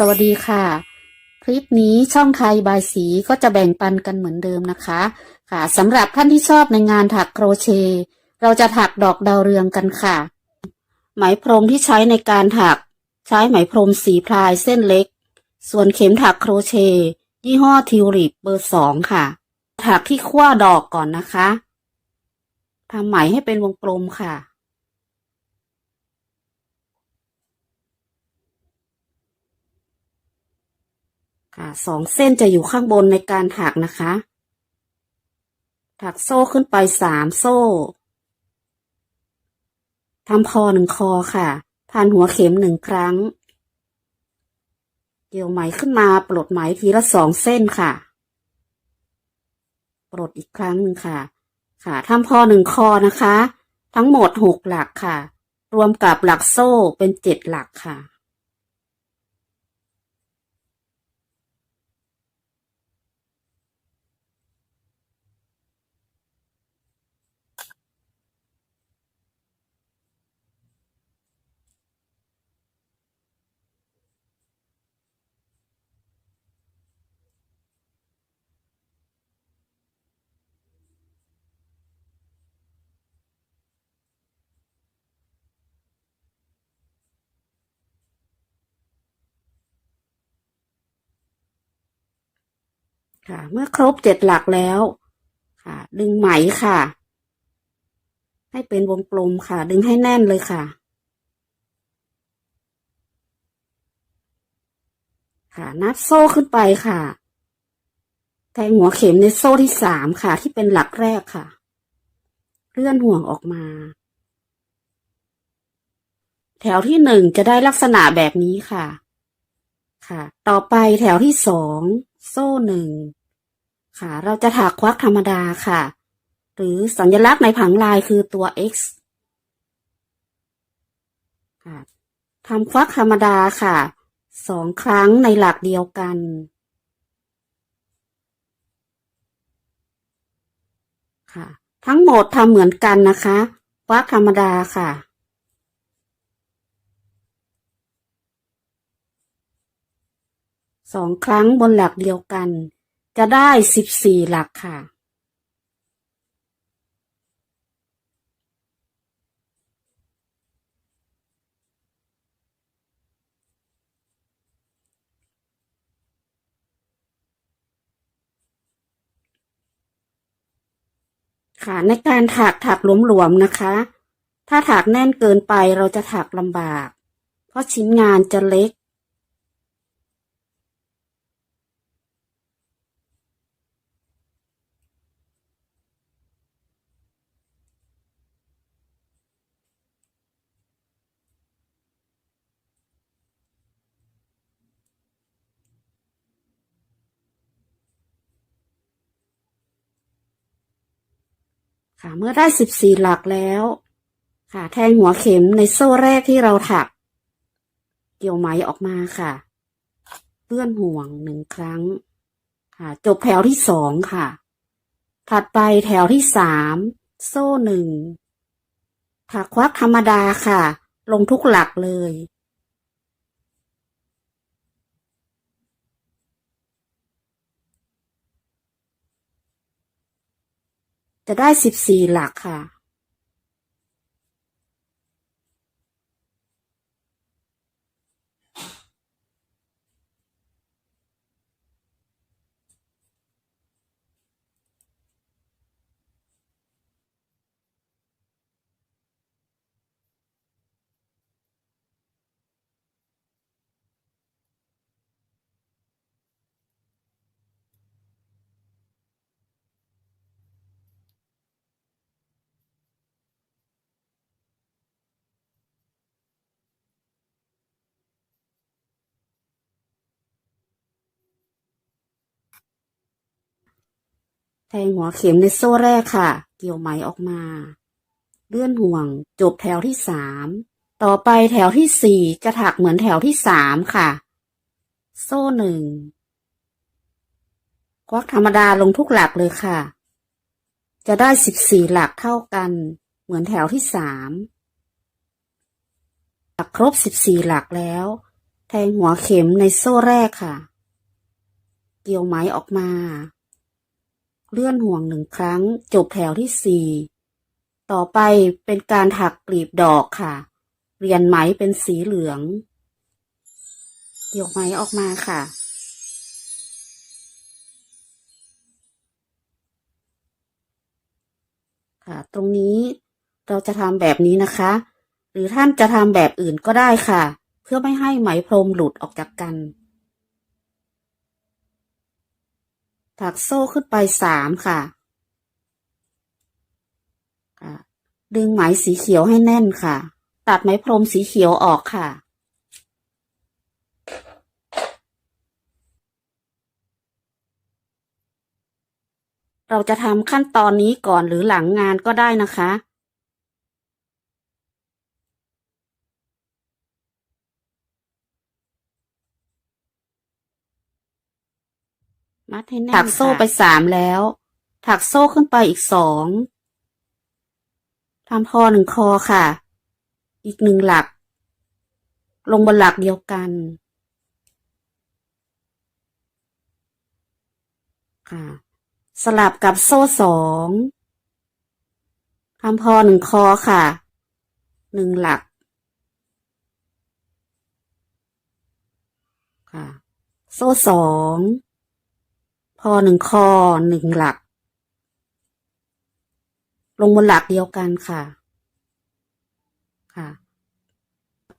สวัสดีค่ะ คลิปนี้ช่องไทยบายสีก็จะแบ่งปันกันเหมือนเดิมนะคะ ค่ะสำหรับท่านที่ชอบในงานถักโครเชต์ เราจะถักดอกดาวเรืองกันค่ะ ไหมพรมที่ใช้ในการถัก ใช้ไหมพรมสีพลายเส้นเล็ก ส่วนเข็มถักโครเชต์ยี่ห้อทิวลิปเบอร์สองค่ะ ถักที่ขั้วดอกก่อนนะคะทำไหมให้เป็นวงกลมค่ะ ค่ะสองเส้นจะอยู่ข้างบนในการถักนะคะ ถักโซ่ขึ้นไปสามโซ่ทำพอหนึ่งคอค่ะพันหัวเข็มหนึ่งครั้ง เกี่ยวไหมขึ้นมาปลดไหมทีละสองเส้นค่ะ ปลดอีกครั้งหนึ่งค่ะ ค่ะทำพอหนึ่งคอนะคะ ทั้งหมดหกหลักค่ะ รวมกับหลักโซ่เป็นเจ็ดหลักค่ะ ค่ะ เมื่อครบเจ็ดหลักแล้ว ค่ะ ดึงไหมค่ะ ให้เป็นวงกลมค่ะ ดึงให้แน่นเลยค่ะ ค่ะนับโซ่ขึ้นไปค่ะ แทงหัวเข็มในโซ่ที่สามค่ะ ที่เป็นหลักแรกค่ะ เลื่อนห่วงออกมา แถวที่หนึ่งจะได้ลักษณะแบบนี้ค่ะค่ะ ต่อไปแถวที่สอง โซ่หนึ่งค่ะ เราจะถักควักธรรมดาค่ะ หรือสัญลักษณ์ในผังลายคือตัว X ค่ะทำควักธรรมดาค่ะสองครั้งในหลักเดียวกัน ค่ะ ทั้งหมดทำเหมือนกันนะคะควักธรรมดาค่ะ สองครั้งบนหลักเดียวกัน จะได้สิบสี่หลักค่ะ ค่ะในการถักถักหลวมๆนะคะ ถ้าถักแน่นเกินไปเราจะถักลำบาก เพราะชิ้นงานจะเล็ก ค่ะ เมื่อได้สิบสี่หลักแล้ว ค่ะ แทงหัวเข็มในโซ่แรกที่เราถัก เกี่ยวไหมออกมาค่ะเลื่อนห่วงหนึ่งครั้ง ค่ะ จบแถวที่สองค่ะ ถัดไปแถวที่สามโซ่หนึ่งถักควักธรรมดาค่ะ ลงทุกหลักเลย จะได้สิบสี่หลักค่ะ แทงหัวเข็มในโซ่แรกค่ะ เกี่ยวไหมออกมา เลื่อนห่วง จบแถวที่สาม ต่อไปแถวที่สี่จะถักเหมือนแถวที่สามค่ะ โซ่หนึ่ง ควักธรรมดาลงทุกหลักเลยค่ะ จะได้สิบสี่หลักเท่ากัน เหมือนแถวที่สามถักครบสิบสี่หลักแล้ว แทงหัวเข็มในโซ่แรกค่ะ เกี่ยวไหมออกมา เลื่อนห่วงหนึ่งครั้ง จบแถวที่สี่ ต่อไปเป็นการถักกลีบดอกค่ะ เรียนไหมเป็นสีเหลืองเกี่ยวไหมออกมาค่ะ ค่ะ ตรงนี้เราจะทำแบบนี้นะคะ หรือท่านจะทำแบบอื่นก็ได้ค่ะ เพื่อไม่ให้ไหมพรมหลุดออกจากกัน ถักโซ่ขึ้นไปสามค่ะ ดึงไหมสีเขียวให้แน่นค่ะ ตัดไหมพรมสีเขียวออกค่ะ เราจะทำขั้นตอนนี้ก่อนหรือหลังงานก็ได้นะคะ ให้แน่นถักโซ่ไปสามแล้ว ถักโซ่ขึ้นไปอีกสองทำพอหนึ่งคอค่ะ อีกหนึ่งหลัก ลงบนหลักเดียวกัน ค่ะ สลับกับโซ่สองทำพอหนึ่งคอค่ะ หนึ่งหลัก ค่ะ โซ่สอง อหนึ่งคอหนึ่งหลัก ลงบนหลักเดียวกันค่ะ ค่ะ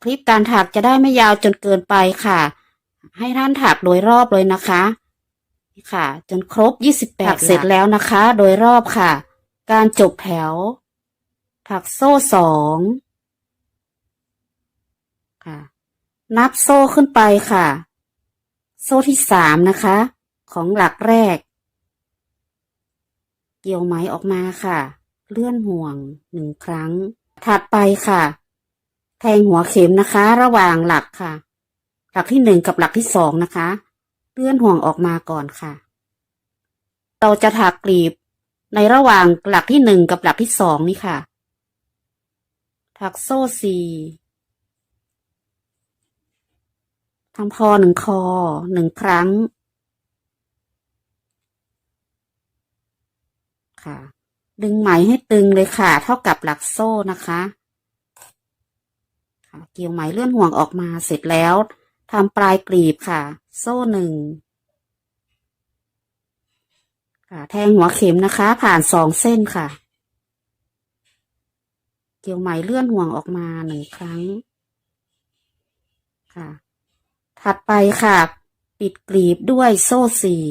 คลิปการถักจะได้ไม่ยาวจนเกินไปค่ะ ให้ท่านถักโดยรอบเลยนะคะค่ะ จนครบ28ถักเสร็จแล้วนะคะ โดยรอบค่ะ การจบแถว ถักโซ่สองค่ะ นับโซ่ขึ้นไปค่ะ โซ่ที่สามนะคะ ของหลักแรก เกี่ยวไหมออกมาค่ะ เลื่อนห่วงหนึ่งครั้ง ถัดไปค่ะ แทงหัวเข็มนะคะ ระหว่างหลักค่ะ หลักที่หนึ่งกับหลักที่สองนะคะ เลื่อนห่วงออกมาก่อนค่ะ เราจะถักกลีบในระหว่างหลักที่หนึ่งกับหลักที่สองนี่ค่ะ ถักโซ่สี่ทำพอหนึ่งคอหนึ่งครั้ง ค่ะ ดึงไหมให้ตึงเลยค่ะ เท่ากับหลักโซ่นะคะค่ะเกี่ยวไหมเลื่อนห่วงออกมาเสร็จแล้วทำปลายกลีบค่ะ โซ่หนึ่งค่ะ แทงหัวเข็มนะคะ ผ่านสองเส้นค่ะ เกี่ยวไหมเลื่อนห่วงออกมาหนึ่งครั้ง ค่ะ ถัดไปค่ะ ปิดกลีบด้วยโซ่สี่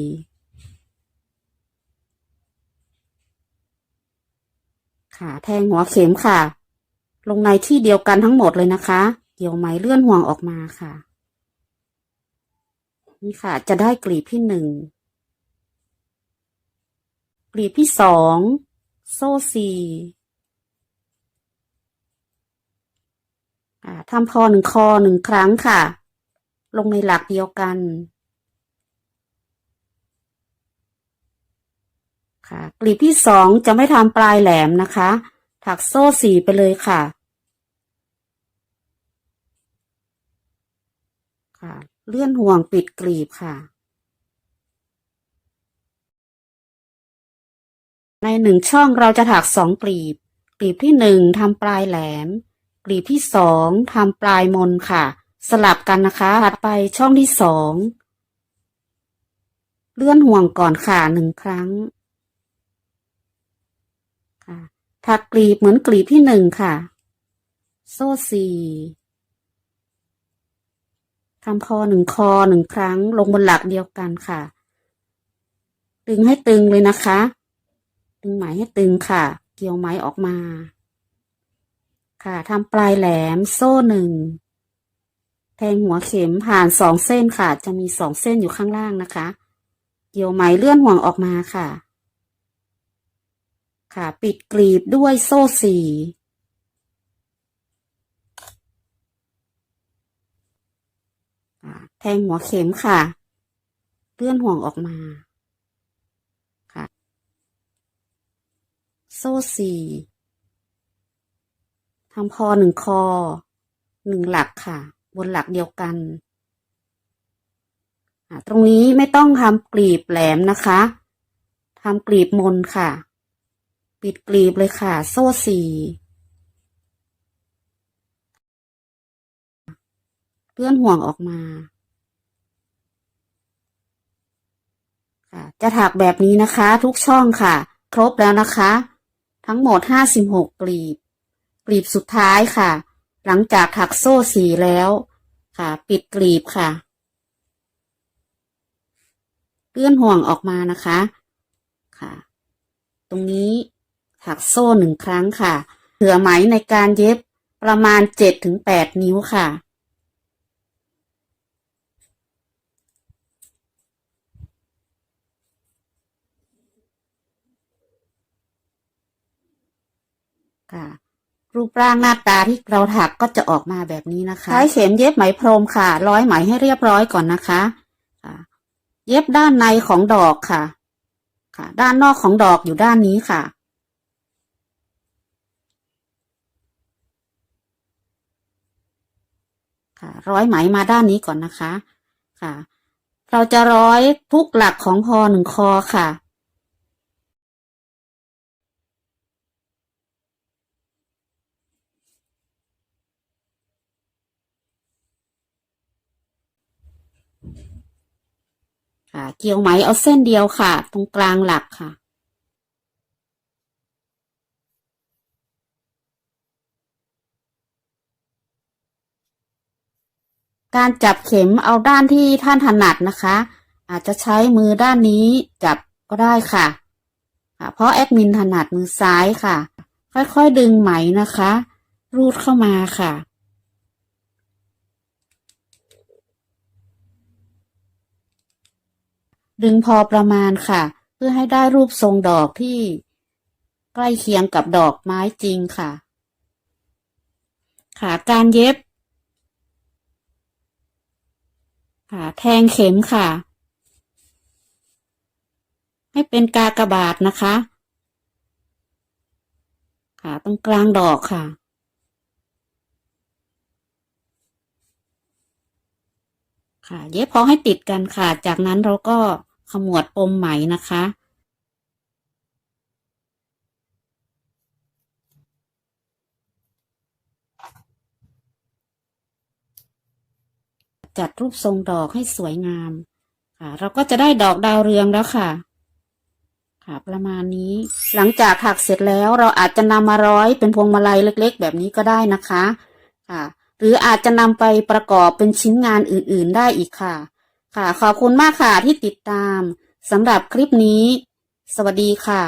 ค่ะ แทงหัวเข็มค่ะ ลงในที่เดียวกันทั้งหมดเลยนะคะ เกี่ยวไหมเลื่อนห่วงออกมาค่ะ นี่ค่ะ จะได้กลีบที่หนึ่งกลีบที่สองโซ่สี่ทำพอหนึ่งคอหนึ่งครั้งค่ะ ลงในหลักเดียวกัน ค่ะ กลีบที่สองจะไม่ทำปลายแหลมนะคะ ถักโซ่สี่ไปเลยค่ะ ค่ะ เลื่อนห่วงปิดกลีบค่ะ ในหนึ่งช่องเราจะถักสองกลีบ กลีบที่หนึ่งทำปลายแหลม กลีบที่สองทำปลายมนค่ะ สลับกันนะคะ ถัดไปช่องที่สองเลื่อนห่วงก่อนค่ะหนึ่งครั้ง ค่ะถักกลีบเหมือนกลีบที่หนึ่งค่ะ โซ่สี่ทำคอหนึ่งคอหนึ่งครั้งลงบนหลักเดียวกันค่ะดึงให้ตึงเลยนะคะดึงไหมให้ตึงค่ะ เกี่ยวไหมออกมา ค่ะทำปลายแหลมโซ่หนึ่งแทงหัวเข็มผ่านสองเส้นค่ะ จะมีสองเส้นอยู่ข้างล่างนะคะ เกี่ยวไหมเลื่อนห่วงออกมาค่ะ ค่ะ ปิดกลีบด้วยโซ่สี่แทงหัวเข็มค่ะ เลื่อนห่วงออกมา ค่ะ โซ่สี่ทำพอหนึ่งคอ หนึ่งหลักค่ะ บนหลักเดียวกัน ตรงนี้ไม่ต้องทำกลีบแหลมนะคะทำกลีบมนค่ะ ปิดกลีบเลยค่ะ โซ่สี่เลื่อนห่วงออกมา ค่ะ จะถักแบบนี้นะคะ ทุกช่องค่ะ ครบแล้วนะคะ ทั้งหมดห้าสิบหกกลีบ กลีบสุดท้ายค่ะ หลังจากถักโซ่สี่แล้วค่ะ ปิดกลีบค่ะเลื่อนห่วงออกมานะคะ ค่ะ ตรงนี้ ถักโซ่หนึ่งครั้งค่ะ เหลือไหมในการเย็บประมาณเจ็ดถึงแปดนิ้วค่ะ ค่ะ รูปร่างหน้าตาที่เราถักก็จะออกมาแบบนี้นะคะ ใช้เข็มเย็บไหมพรมค่ะ ร้อยไหมให้เรียบร้อยก่อนนะคะค่ะเย็บด้านในของดอกค่ะ ค่ะ ด้านนอกของดอกอยู่ด้านนี้ค่ะ ค่ะ ร้อยไหมมาด้านนี้ก่อนนะคะค่ะ เราจะร้อยทุกหลักของพอหนึ่งคอค่ะค่ะเกี่ยวไหมเอาเส้นเดียวค่ะ ตรงกลางหลักค่ะ การจับเข็มเอาด้านที่ท่านถนัดนะคะ อาจจะใช้มือด้านนี้จับก็ได้ค่ะค่ะเพราะแอดมินถนัดมือซ้ายค่ะ ค่อยๆดึงไหมนะคะ รูดเข้ามาค่ะ ดึงพอประมาณค่ะ เพื่อให้ได้รูปทรงดอกที่ใกล้เคียงกับดอกไม้จริงค่ะ ค่ะการเย็บ ค่ะ แทงเข็มค่ะ ให้เป็นกากบาทนะคะ ค่ะ ตรงกลางดอกค่ะ ค่ะ เย็บพอให้ติดกันค่ะ จากนั้นเราก็ขมวดปมไหมนะคะ จัดรูปทรงดอกให้สวยงาม ค่ะ เราก็จะได้ดอกดาวเรืองแล้วค่ะ ค่ะ ประมาณนี้ หลังจากถักเสร็จแล้วเราอาจจะนำมาร้อยเป็นพวงมาลัยเล็ก ๆ แบบนี้ก็ได้นะคะ ค่ะ หรืออาจจะนำไปประกอบเป็นชิ้นงานอื่นๆได้อีกค่ะ ค่ะ ขอบคุณมากค่ะที่ติดตามสำหรับคลิปนี้ สวัสดีค่ะ